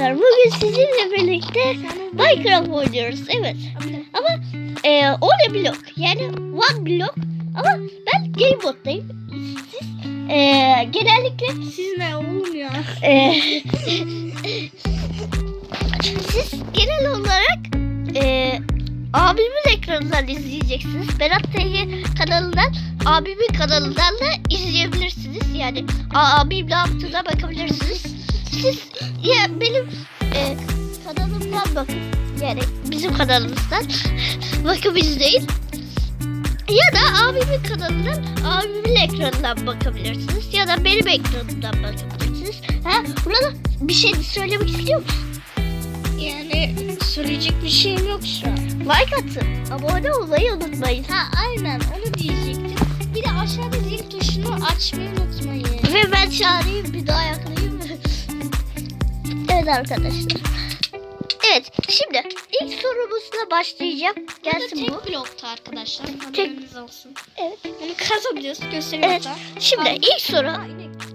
arkadaşlar bugün sizinle birlikte Minecraft oynuyoruz evet. Ama e, o blok yani one blok ama ben game moddayım. Siz e, genellikle Siz ne oğlum ya? e, siz genel olarak e, abimin ekranından izleyeceksiniz. Berat TG kanalından abimin kanalından da izleyebilirsiniz. Yani abim ne yaptığına bakabilirsiniz. Siz ya benim e, kanalımdan bakın. Yani bizim kanalımızdan bakıp izleyin. Ya da abimin kanalından abimin ekranından bakabilirsiniz. Ya da benim ekranımdan bakabilirsiniz. Ha, burada bir şey söylemek istiyor musun? Yani söyleyecek bir şeyim yok şu an. Like atın. Abone olmayı unutmayın. Ha aynen onu diyecektim. Bir de aşağıda zil tuşunu açmayı unutmayın. Ve ben çağırayım bir daha yakalayayım. Evet arkadaşlar. Evet şimdi ilk sorumuzla başlayacağım. Gelsin bu. tek blokta arkadaşlar. Tek- olsun. Evet. Bunu kazabiliyoruz. Göstereyim Evet. hatta. Şimdi Al. ilk soru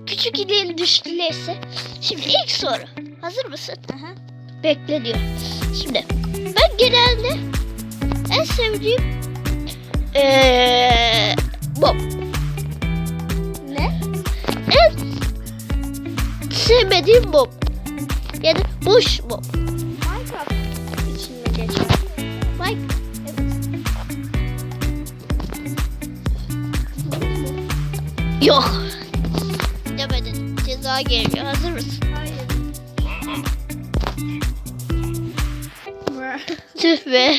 küçük ileri düştülerse. Şimdi ilk soru. Hazır mısın? Aha. Bekle diyor. Şimdi ben genelde en sevdiğim eee Bob. Ne? En sevmediğim Bob. Yani boş Bob. Minecraft için mi geçiyor? Mike. Yok. Demedin. Ceza geliyor. Hazır mısın? Hayır. Tüh be.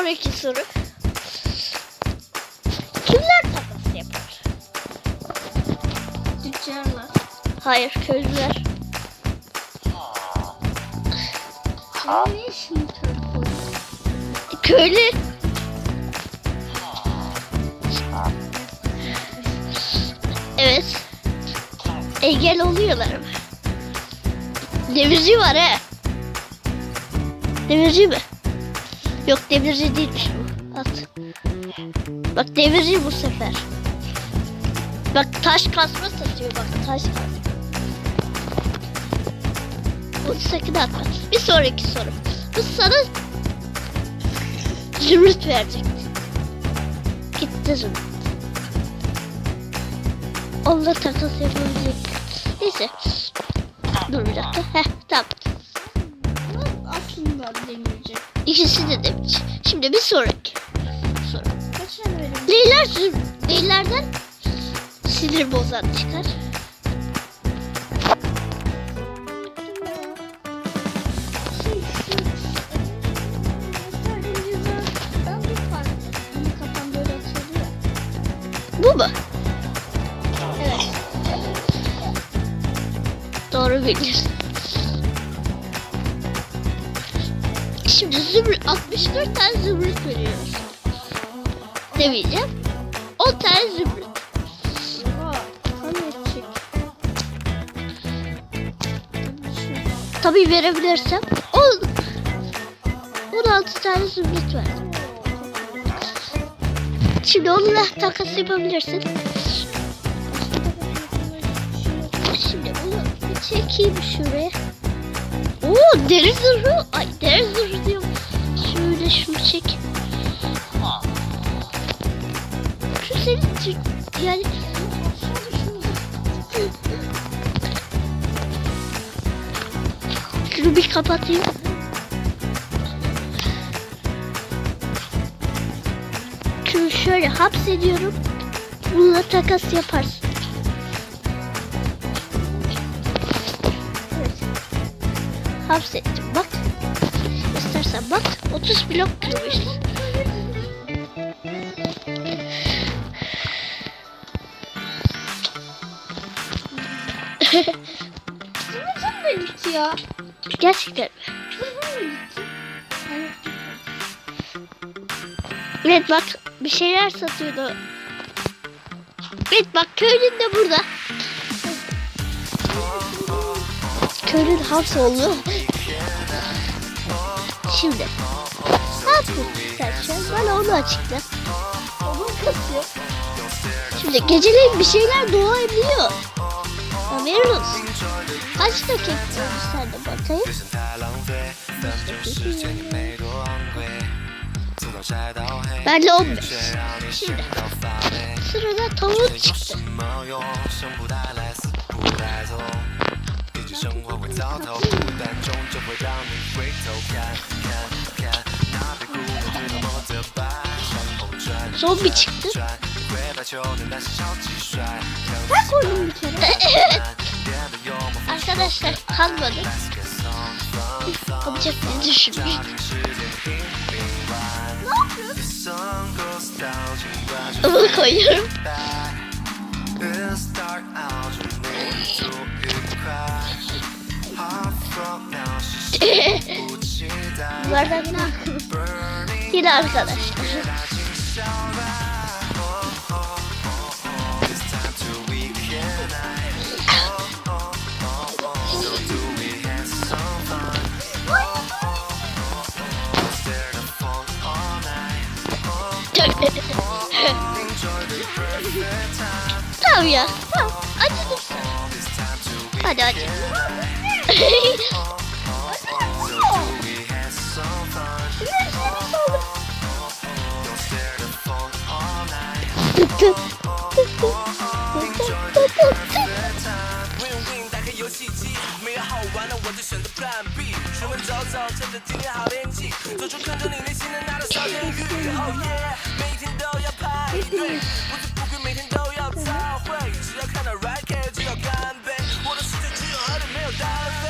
Sonraki soru. Kimler takas yapar? Tüccarlar. Hayır köylüler. Ne işin? Köylü. Evet. Engel oluyorlar ama. Demirci var he. Demirci mi? Yok demirci değilmiş bu. At. Bak demirci bu sefer. Bak taş kasma satıyor bak taş kasma. Bunu sakın atma. Bir sonraki soru. Bu sana zümrüt verecek. Gitti zümrüt. Onunla takas yapabilecek. Neyse. Dur bir dakika. Heh tamam. Aslında demirci. İkisi de demiş. Şimdi bir sonraki soru. Kaç tane verim? Neyler züm neylerden sinir bozan çıkar? Bu mu? Evet. Doğru bildin. Şimdi zümrüt 64 tane zümrüt veriyoruz. Demeyeceğim. 10 tane zümrüt. Tabii verebilirsem 10 16 tane zümrüt ver. Şimdi onunla takas yapabilirsin. Şimdi bunu bir çekeyim şuraya. Oo deri zırhı. Ay deri zırhı Şöyle şunu çek. Şu senin için yani şunu bir kapatayım. Şunu şöyle hapsediyorum. Bununla takas yaparsın. Evet. Hapsettim bak. İstersen bak 30 blok kırmış. Zümrüt'ün de bitti ya. Gerçekten. Hani Evet bak bir şeyler satıyordu. Evet bak köylün de burada. Köylün hapsoldu. Şimdi ne yapıyorsun sen? Bana onu açıkla. Onun kasıyor. Şimdi geceleyin bir şeyler doğabiliyor. Haberin olsun. Kaç dakika sen de bakayım. Ben de 15. Şimdi sırada tavuk çıktı. Zombi çıktı. Ben koydum bir kere. Arkadaşlar kalmadı. Kalacak diye düşünmüş. Onu koyuyorum. Bunlardan ne Yine arkadaşlar. Sawia! A nie to... Padać. Enjoy Win，打开游戏机，没有好玩的我就选择 Plan B。出门走走，趁着今天好天气，走出看着你内心的那道小天雨。Oh yeah，每天都要排队，不醉不归，每天都要早会。只要看到 Right K 就要干杯，我的世界只有喝的没有单飞。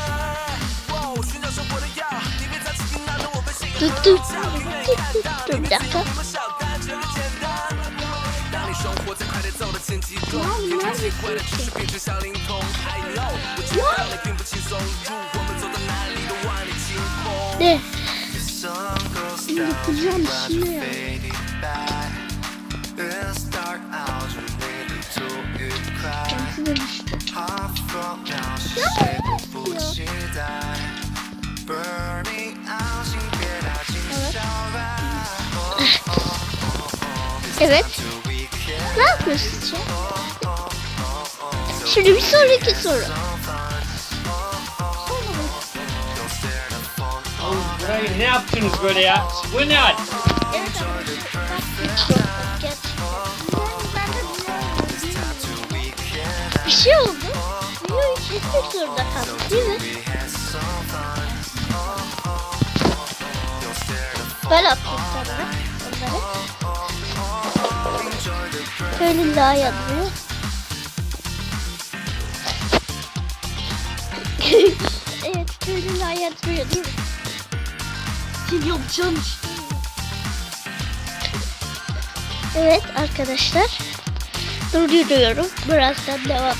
哇，寻找生活的药，你别再轻易拿走我被信仰 Dur 和 dur. 荣耀，奏的前几中，天天机会的只是变成小灵通。I know，我知道你并不轻松，祝我们走到哪里都万里晴空。 Ne? The sun goes down, yapacağım but şimdi ya. fading by. It's dark out, 祝你度愉快。Hot from now，是谁迫不及待？Burning out，请别大惊小怪。Oh, oh, oh, oh. It's Evet. time to weekend. Ne yapıyorsun sen? Şimdi bir sonraki soru. Burayı ne yaptınız böyle ya? Bu ne hal? Evet. Bir şey oldu. Videoyu kesmek zorunda kaldık değil mi? Ben attım sana onları. Köylü daha yanmıyor. Evet köylü daha yatmıyor mi? Kim yapacağım. Evet arkadaşlar. Durduruyorum. Birazdan devam.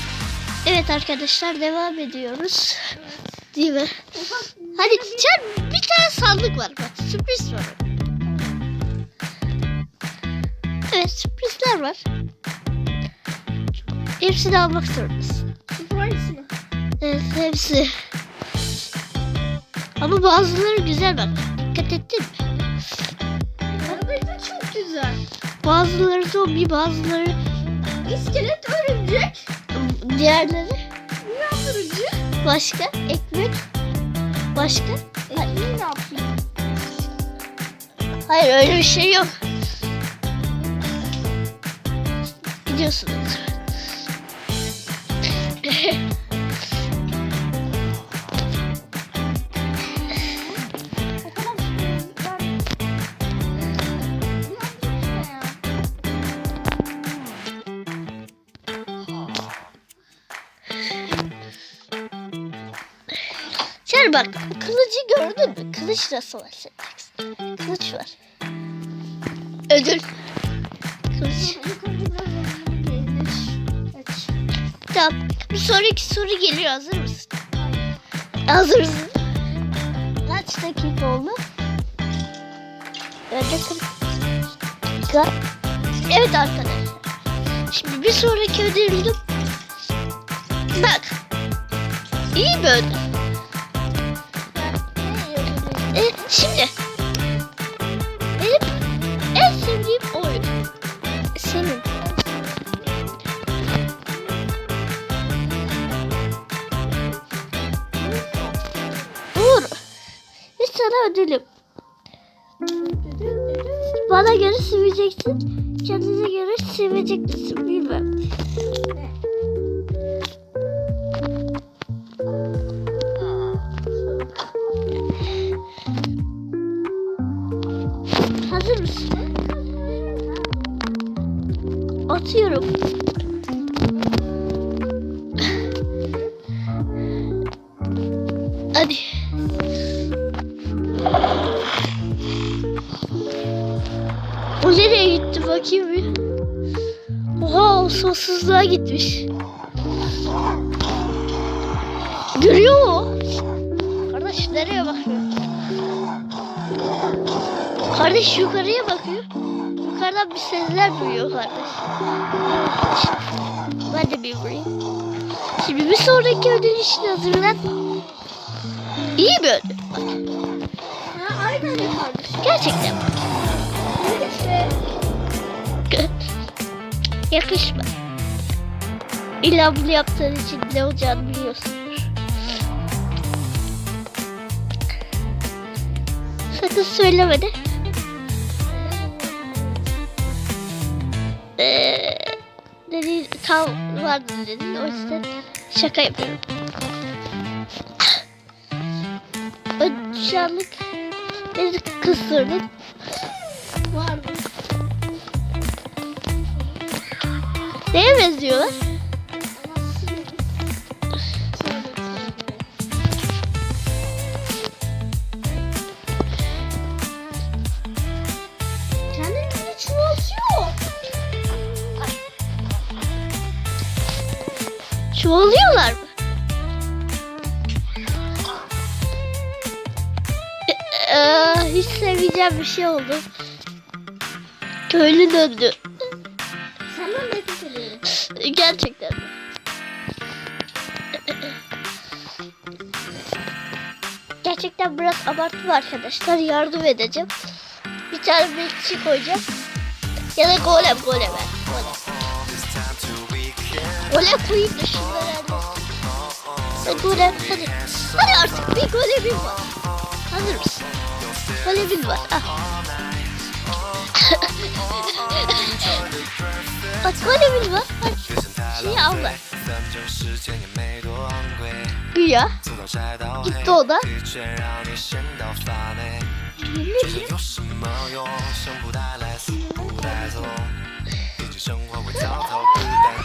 Evet arkadaşlar devam ediyoruz. Değil mi? Hadi Can bir tane sandık var bak. Sürpriz var. Evet sürprizler var. Hepsini almak zorundasın. Evet hepsi. Ama bazıları güzel bak. Dikkat ettin mi? Arabada çok güzel. Bazıları zombi bazıları İskelet örümcek. diğerleri Uyandırıcı. başka ekmek başka E, iyi ne yapayım? hayır öyle bir şey yok gidiyorsunuz Bak kılıcı gördün mü? Kılıç nasıl bahsedeceksin kılıç var. Ödül. Kılıç. Tamam bir sonraki soru geliyor. Hazır mısın? Hazırsın kaç dakika oldu? Önce 40 dakika evet arkadaşlar. Şimdi bir sonraki ödülüm bak. İyi bir ödül e, şimdi. Benim en sevdiğim oyun. Senin. Dur. Bir sana ödülüm. Bana göre seveceksin. Kendine göre seveceksin bilmem. Atıyorum. Hadi. O nereye gitti bakayım bir. Oha sonsuzluğa gitmiş. Görüyor mu? Kardeş nereye bakıyor? Kardeş yukarıya bakıyor. Yukarıdan bir sesler duyuyor kardeş. Ben de bir vurayım. Şimdi bir sonraki ödül için hazırlan. İyi bir ödül. Bak. Ha, aynen kardeş. Gerçekten. İşte Yakışma. İlla bunu yaptığın için ne olacağını biliyorsundur. Sakın söyleme de. Ee, dedi, tam vardı dedin. O yüzden şaka yapıyorum. Ö- Şu anlık beni kıstırdın. vardı. Neye benziyorlar? Çoğalıyorlar mı? Ee, hiç seveceğim bir şey oldu. Köylü döndü. Senden nefret ediyorum. Gerçekten. Gerçekten biraz abarttım arkadaşlar. Yardım edeceğim. Bir tane bekçi koyacağım. Ya da golem golem. Gole koyayım da şunları vermesin. Sen gole hadi. Hadi artık bir gole bir var. Hazır mısın? Gole bir var. Ah. Bak gole bir var. Hadi. Şeyi avla. Güya. Gitti o da. Ne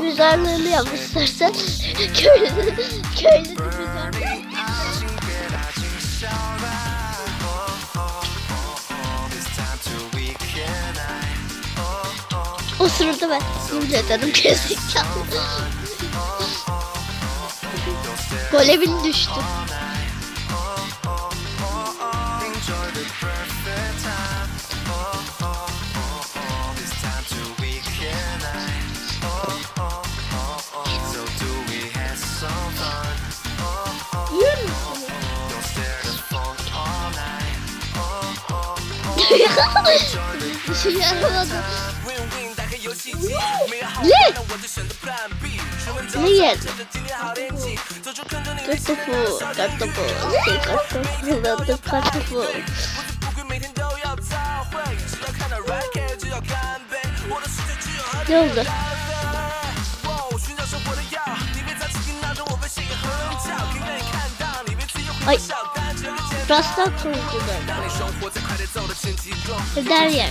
mezarlığını yapmışlarsa köylünün köylünün mezarlığını. O sırada ben ninja dedim kesinlikle. Golemin düştü. 你好美丽的小姐我好想你 win 干我的今天好天不 Eder yer.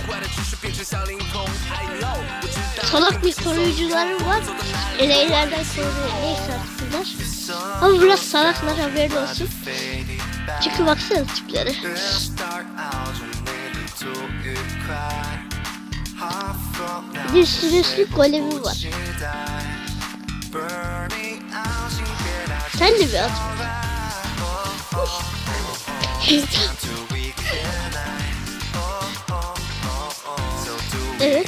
Salak bir koruyucuları var. Eleylerden koruyor. Neyse artıklar. Ama biraz salaklar haberin olsun. Çünkü baksana tipleri. Bir sürüslü golemi var. Sen de bir at. Evet.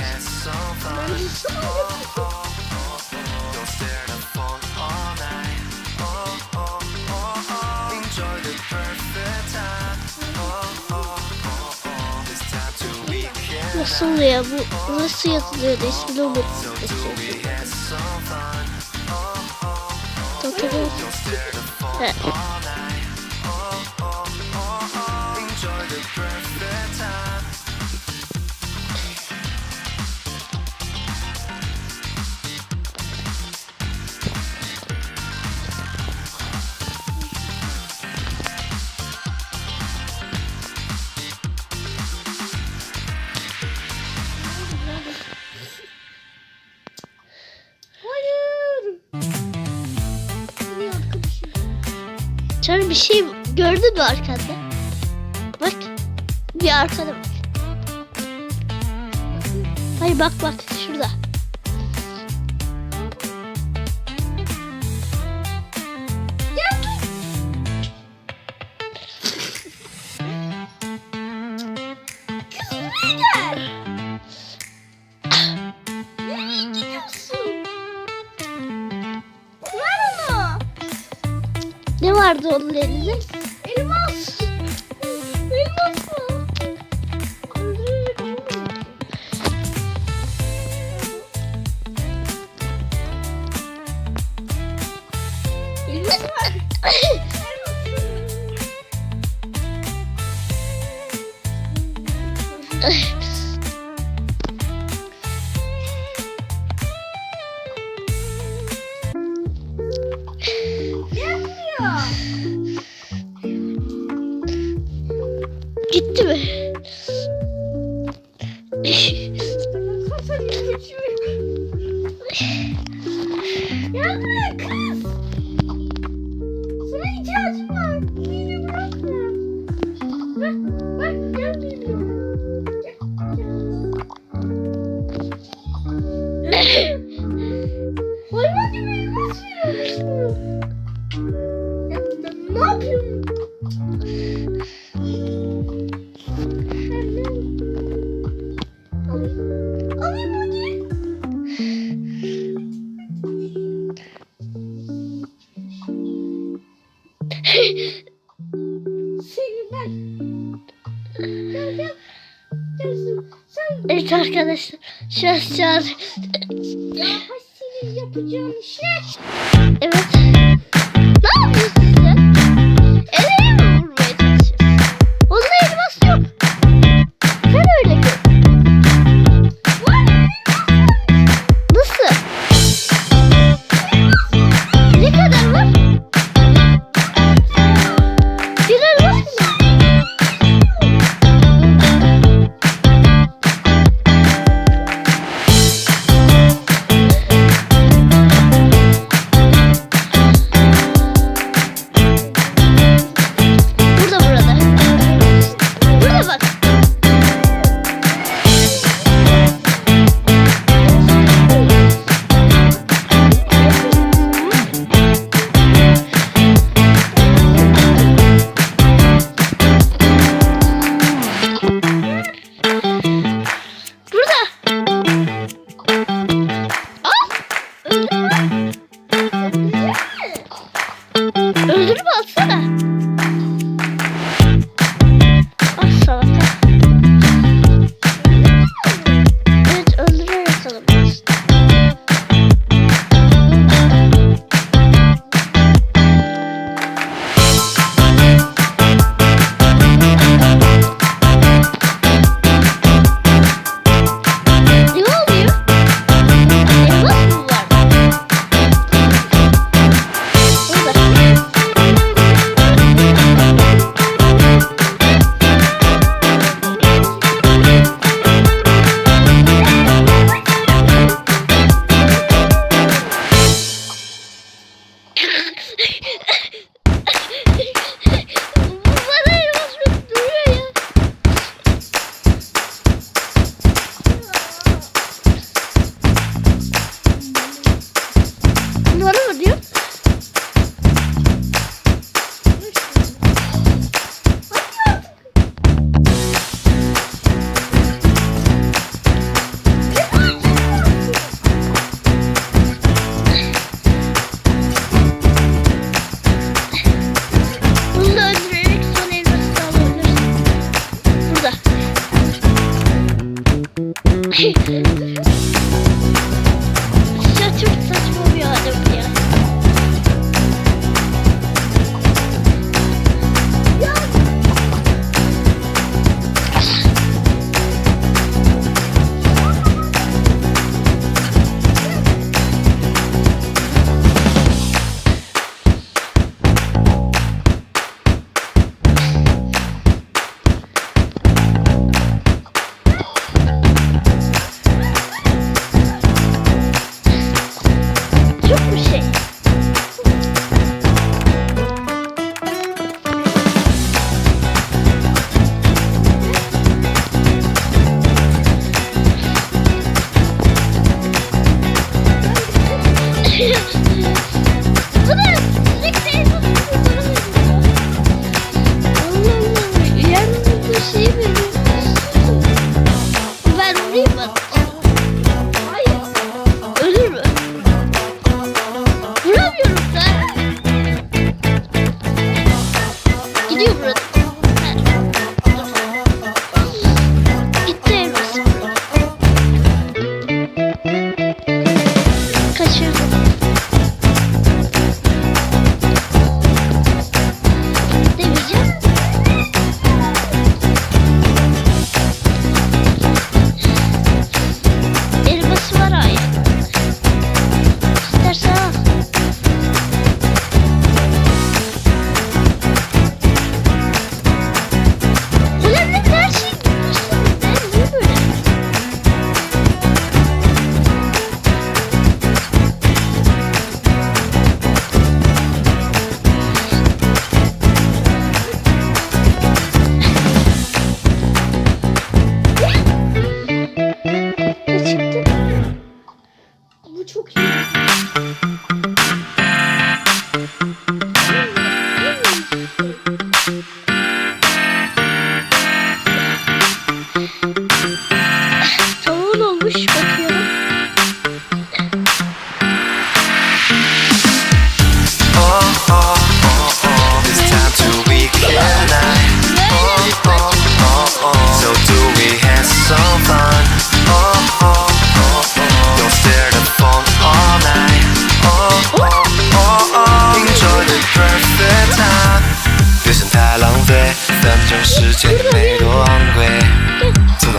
Nasıl ya bu nasıl yazılıyor da ismini unuttum. Tatlı. Evet. bir şey gördün mü arkanda? Bak. Bir arkada bak. Hayır bak bak. vardı onun elinde. 아 이.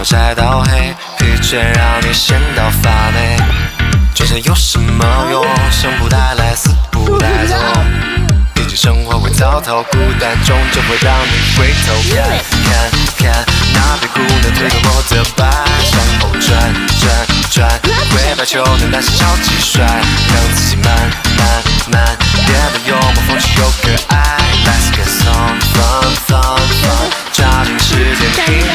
晒到黑，疲倦让你闲到发霉。赚钱有什么用？生不带来，死不带走。毕竟生活会糟透，孤单终究会让你回头看。看看那被姑娘推给我的白，向后转转转，跪拜求的那些超级帅，让自己慢慢慢变得幽默风趣又可爱。Let's get some fun fun fun，抓紧时间听。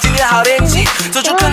今天好天气走出个